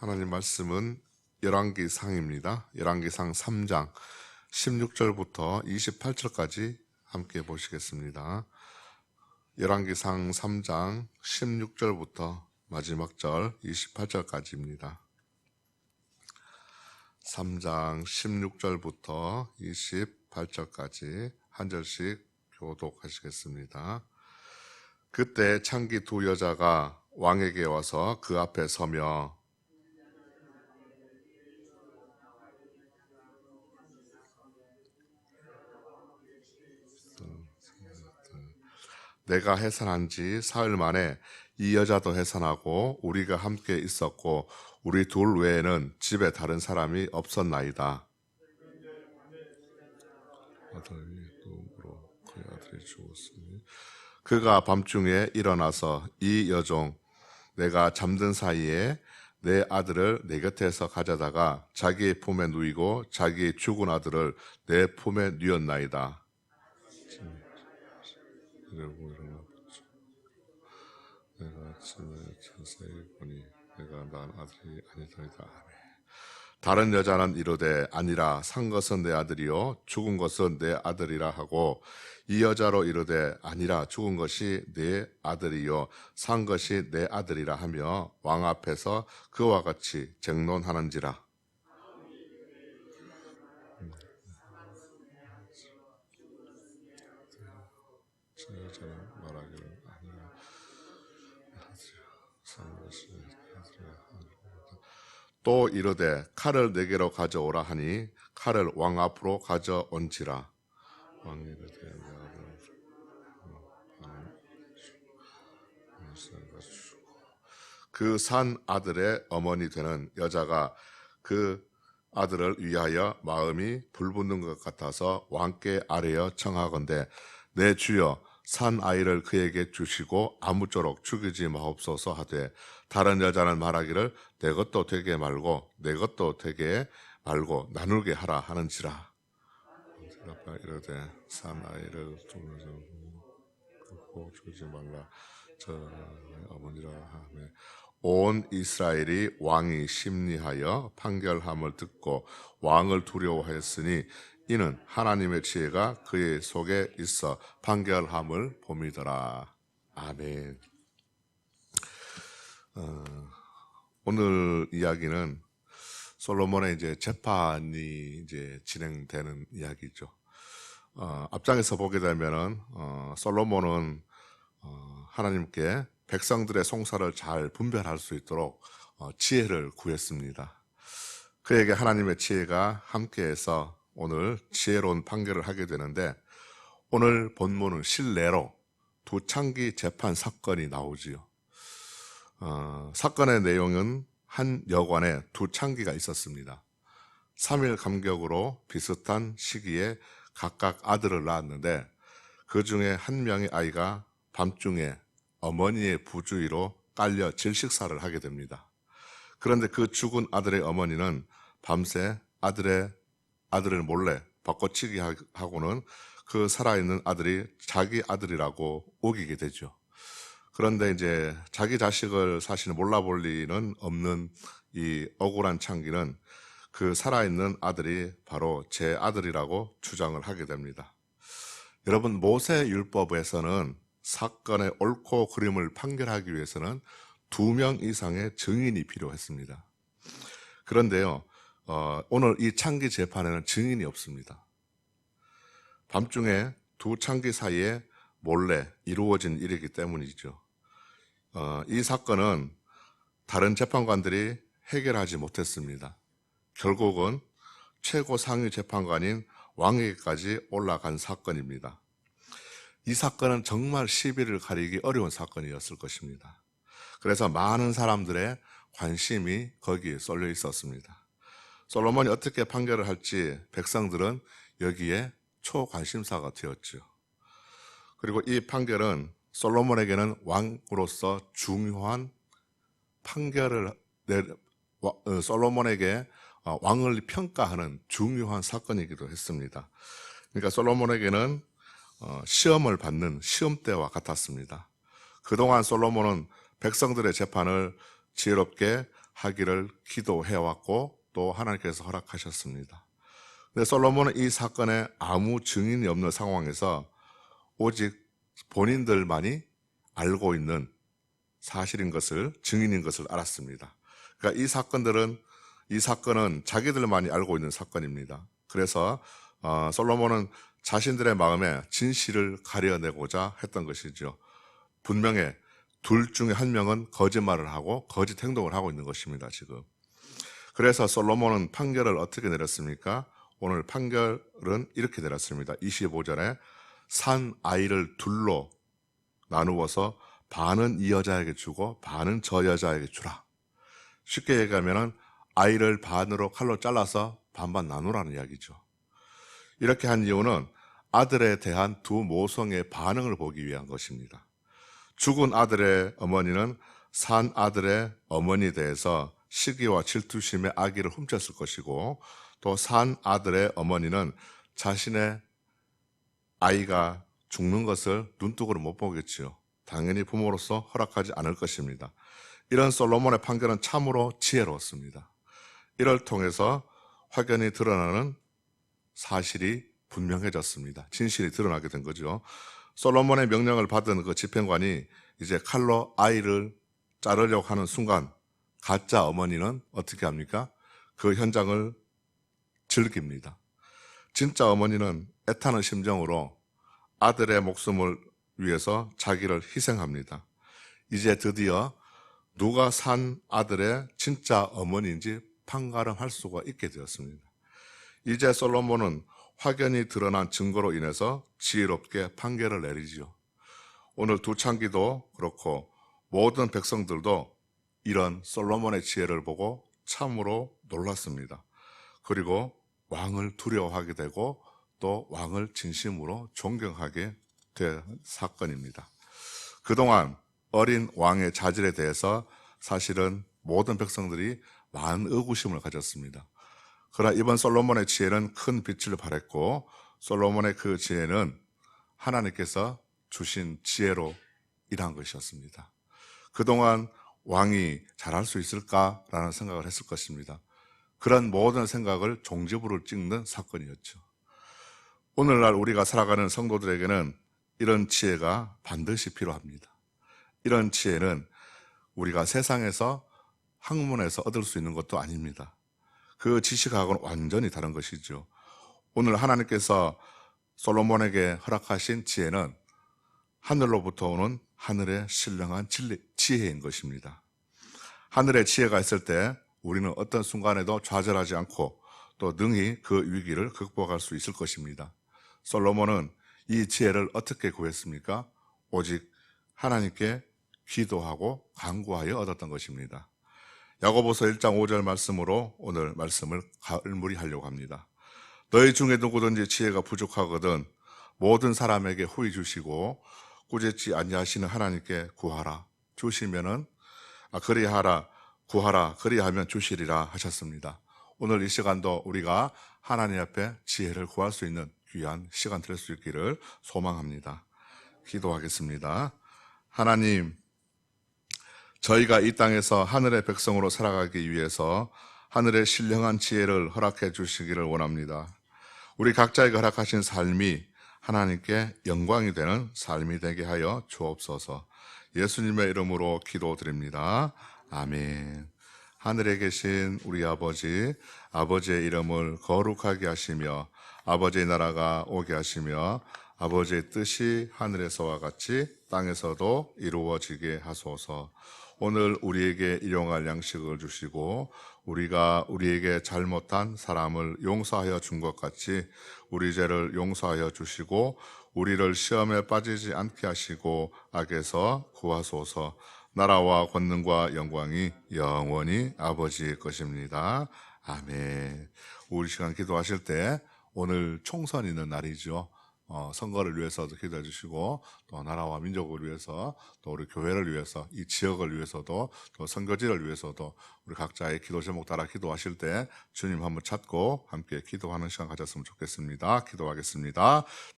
하나님 말씀은 열왕기상입니다. 열왕기상 3장 16절부터 28절까지 함께 보시겠습니다. 열왕기상 3장 16절부터 마지막 절 28절까지입니다. 3장 16절부터 28절까지 한 절씩 교독하시겠습니다. 그때 창기 두 여자가 왕에게 와서 그 앞에 서며 내가 해산한 지 사흘 만에 이 여자도 해산하고 우리가 함께 있었고 우리 둘 외에는 집에 다른 사람이 없었나이다. 그가 밤중에 일어나서 이 여종 내가 잠든 사이에 내 아들을 내 곁에서 가져다가 자기의 품에 누이고 자기의 죽은 아들을 내 품에 누였나이다. 이러고 일어나 내가 아침에 자세히 보니 내가 난 아들이 아니더이다. 아멘. 다른 여자는 이르되 아니라 산 것은 내 아들이요 죽은 것은 내 아들이라 하고 이 여자로 이르되 아니라 죽은 것이 내 아들이요 산 것이 내 아들이라 하며 왕 앞에서 그와 같이 쟁론하는지라 저 여자는 말하기를. 아니라 내 아들이라 하고 또 이르되 칼을 내게로 가져오라 하니 칼을 왕 앞으로 가져온지라. 왕이 이르되 내 아들 그산 아들의 어머니 되는 여자가 그 아들을 위하여 마음이 불붙는 것 같아서 왕께 아뢰어 청하건대 내 주여 산 아이를 그에게 주시고 아무쪼록 죽이지 마옵소서 하되 다른 여자는 말하기를 내 것도 되게 말고 내 것도 되게 말고 나누게 하라 하는지라. 대답하 이르되 산 아이를 두고 주지 말라. 저 어머니라 하며 온 이스라엘이 왕이 심리하여 판결함을 듣고 왕을 두려워하였으니 이는 하나님의 지혜가 그의 속에 있어 판결함을 봄이더라. 아멘. 어, 오늘 이야기는 솔로몬의 이제 재판이 이제 진행되는 이야기죠. 어, 앞장에서 보게 되면은 어, 솔로몬은 어, 하나님께 백성들의 송사를 잘 분별할 수 있도록 어, 지혜를 구했습니다. 그에게 하나님의 지혜가 함께해서 오늘 지혜로운 판결을 하게 되는데 오늘 본문은 실내로 두 창기 재판 사건이 나오지요. 어, 사건의 내용은 한 여관에 두 창기가 있었습니다. 3일 감격으로 비슷한 시기에 각각 아들을 낳았는데 그 중에 한 명의 아이가 밤중에 어머니의 부주의로 깔려 질식사를 하게 됩니다. 그런데 그 죽은 아들의 어머니는 밤새 아들의 아들을 몰래 바꿔치기 하고는 그 살아있는 아들이 자기 아들이라고 우기게 되죠. 그런데 이제 자기 자식을 사실 몰라볼 리는 없는 이 억울한 창기는 그 살아있는 아들이 바로 제 아들이라고 주장을 하게 됩니다. 여러분, 모세 율법에서는 사건의 옳고 그름을 판결하기 위해서는 두 명 이상의 증인이 필요했습니다. 그런데요, 어, 오늘 이 창기 재판에는 증인이 없습니다. 밤중에 두 창기 사이에 몰래 이루어진 일이기 때문이죠. 어, 이 사건은 다른 재판관들이 해결하지 못했습니다. 결국은 최고 상위 재판관인 왕에게까지 올라간 사건입니다. 이 사건은 정말 시비를 가리기 어려운 사건이었을 것입니다. 그래서 많은 사람들의 관심이 거기에 쏠려 있었습니다. 솔로몬이 어떻게 판결을 할지 백성들은 여기에 초관심사가 되었죠. 그리고 이 판결은 솔로몬에게는 왕으로서 중요한 판결을 내 어, 솔로몬에게 어, 왕을 평가하는 중요한 사건이기도 했습니다. 그러니까 솔로몬에게는 어, 시험을 받는 시험대와 같았습니다. 그동안 솔로몬은 백성들의 재판을 지혜롭게 하기를 기도해 왔고 또 하나님께서 허락하셨습니다. 근데 솔로몬은 이 사건에 아무 증인이 없는 상황에서 오직 본인들만이 알고 있는 사실인 것을 증인인 것을 알았습니다. 그러니까 이 사건들은 이 사건은 자기들만이 알고 있는 사건입니다. 그래서 어, 솔로몬은 자신들의 마음에 진실을 가려내고자 했던 것이죠. 분명히 둘 중에 한 명은 거짓말을 하고 거짓 행동을 하고 있는 것입니다. 지금. 그래서 솔로몬은 판결을 어떻게 내렸습니까? 오늘 판결은 이렇게 내렸습니다. 25절에 산 아이를 둘로 나누어서 반은 이 여자에게 주고 반은 저 여자에게 주라. 쉽게 얘기하면 아이를 반으로 칼로 잘라서 반반 나누라는 이야기죠. 이렇게 한 이유는 아들에 대한 두 모성의 반응을 보기 위한 것입니다. 죽은 아들의 어머니는 산 아들의 어머니에 대해서 시기와 질투심의 아기를 훔쳤을 것이고 또 산 아들의 어머니는 자신의 아이가 죽는 것을 눈뜨고로 못 보겠지요. 당연히 부모로서 허락하지 않을 것입니다. 이런 솔로몬의 판결은 참으로 지혜로웠습니다. 이를 통해서 확연히 드러나는 사실이 분명해졌습니다. 진실이 드러나게 된 거죠. 솔로몬의 명령을 받은 그 집행관이 이제 칼로 아이를 자르려고 하는 순간 가짜 어머니는 어떻게 합니까? 그 현장을 즐깁니다. 진짜 어머니는 애타는 심정으로 아들의 목숨을 위해서 자기를 희생합니다. 이제 드디어 누가 산 아들의 진짜 어머니인지 판가름할 수가 있게 되었습니다. 이제 솔로몬은 확연히 드러난 증거로 인해서 지혜롭게 판결을 내리지요. 오늘 두창기도 그렇고 모든 백성들도 이런 솔로몬의 지혜를 보고 참으로 놀랐습니다. 그리고 왕을 두려워하게 되고 또 왕을 진심으로 존경하게 된 사건입니다. 그동안 어린 왕의 자질에 대해서 사실은 모든 백성들이 많은 의구심을 가졌습니다. 그러나 이번 솔로몬의 지혜는 큰 빛을 발했고 솔로몬의 그 지혜는 하나님께서 주신 지혜로 일한 것이었습니다. 그동안 왕이 잘할 수 있을까라는 생각을 했을 것입니다. 그런 모든 생각을 종지부를 찍는 사건이었죠. 오늘날 우리가 살아가는 성도들에게는 이런 지혜가 반드시 필요합니다. 이런 지혜는 우리가 세상에서 학문에서 얻을 수 있는 것도 아닙니다. 그 지식하고는 완전히 다른 것이죠. 오늘 하나님께서 솔로몬에게 허락하신 지혜는 하늘로부터 오는 하늘의 신령한 지혜인 것입니다. 하늘의 지혜가 있을 때 우리는 어떤 순간에도 좌절하지 않고 또 능히 그 위기를 극복할 수 있을 것입니다. 솔로몬은 이 지혜를 어떻게 구했습니까? 오직 하나님께 기도하고 간구하여 얻었던 것입니다. 야고보서 1장 5절 말씀으로 오늘 말씀을 가을무리하려고 합니다. 너희 중에 누구든지 지혜가 부족하거든 모든 사람에게 후히 주시고 꾸짖지 아니하시는 하나님께 구하라 주시면은 아, 그리하라 구하라 그리하면 주시리라 하셨습니다. 오늘 이 시간도 우리가 하나님 앞에 지혜를 구할 수 있는 귀한 시간 될 수 있기를 소망합니다. 기도하겠습니다. 하나님, 저희가 이 땅에서 하늘의 백성으로 살아가기 위해서 하늘의 신령한 지혜를 허락해 주시기를 원합니다. 우리 각자에게 허락하신 삶이 하나님께 영광이 되는 삶이 되게 하여 주옵소서. 예수님의 이름으로 기도드립니다. 아멘. 하늘에 계신 우리 아버지, 아버지의 이름을 거룩하게 하시며 아버지의 나라가 오게 하시며 아버지의 뜻이 하늘에서와 같이 땅에서도 이루어지게 하소서. 오늘 우리에게 일용할 양식을 주시고 우리가 우리에게 잘못한 사람을 용서하여 준 것 같이 우리 죄를 용서하여 주시고 우리를 시험에 빠지지 않게 하시고 악에서 구하소서. 나라와 권능과 영광이 영원히 아버지의 것입니다. 아멘. 우리 시간 기도하실 때 오늘 총선 있는 날이죠. 어, 선거를 위해서도 기도해 주시고 또 나라와 민족을 위해서 또 우리 교회를 위해서 이 지역을 위해서도 또 선거지를 위해서도 우리 각자의 기도 제목 따라 기도하실 때 주님 한번 찾고 함께 기도하는 시간 가졌으면 좋겠습니다. 기도하겠습니다.